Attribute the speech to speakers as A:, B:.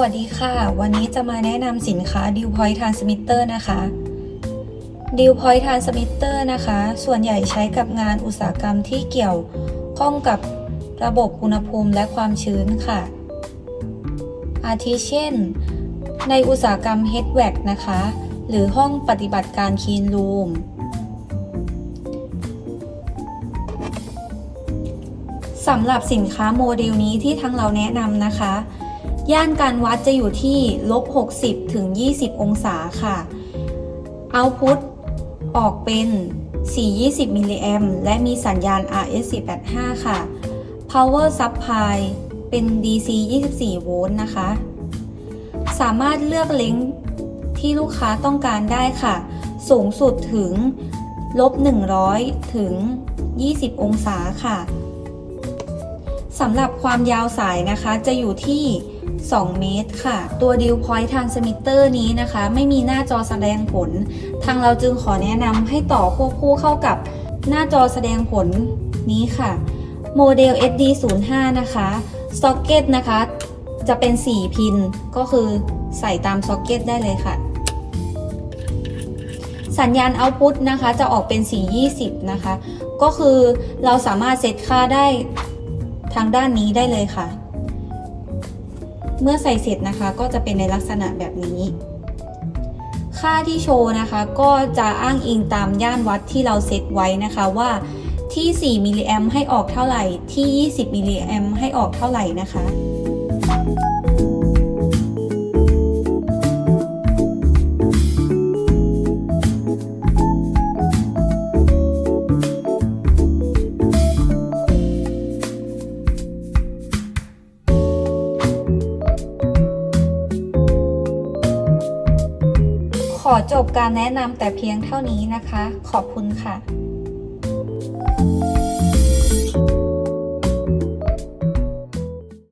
A: วัสดีค่ะ วันนี้จะมาแนะนำสินค้า Dew Point Transmitter นะคะ Dew Point Transmitter นะคะ ส่วนใหญ่ใช้กับงานอุตสาหกรรมที่เกี่ยวข้องกับระบบอุณหภูมิและความชื้นค่ะ อาทิเช่น ในอุตสาหกรรม HVAC นะคะ หรือห้องปฏิบัติการ Clean Room สำหรับสินค้าโมเดลนี้ที่ทั้งเราแนะนำนะคะ ย่านการวัดจะอยู่ที่ลบ60ถึง20 องศาค่ะ Output ออกเป็น 420มิลลิแอมและมีสัญญาณ RS485 ค่ะ Power Supply เป็น DC 24 โวลต์นะคะ สามารถเลือกเล้งก์ที่ลูกค้าต้องการได้ค่ะ สูงสุดถึงลบ 100 ถึง 20 องศาค่ะสำหรับความยาวสายนะคะจะอยู่ที่ 2 เมตรค่ะ ตัว Dew Point Transmitter นี้นะคะ ไม่มีหน้าจอแสดงผล ทางเราจึงขอแนะนำให้ต่อควบคู่เข้ากับหน้าจอแสดงผลนี้ค่ะ โมเดล SD05 นะคะซ็อกเก็ตนะคะ จะเป็น 4 พิน ก็คือใส่ตามซ็อกเก็ตได้เลยค่ะ สัญญาณ Output นะคะ จะออกเป็น420 นะคะ ก็คือเราสามารถเซตค่าได้ทางด้านนี้ได้เลยค่ะ เมื่อใส่เสร็จนะคะก็จะเป็นในลักษณะแบบนี้ ค่าที่โชว์นะคะก็จะอ้างอิงตามย่านวัดที่เราเซตไว้นะคะว่าที่ 4 มิลลิแอมให้ออกเท่าไหร่ ที่ 20 มิลลิแอมให้ออกเท่าไหร่นะคะ ขอจบการแนะนำแต่เพียงเท่านี้นะคะ ขอบคุณค่ะ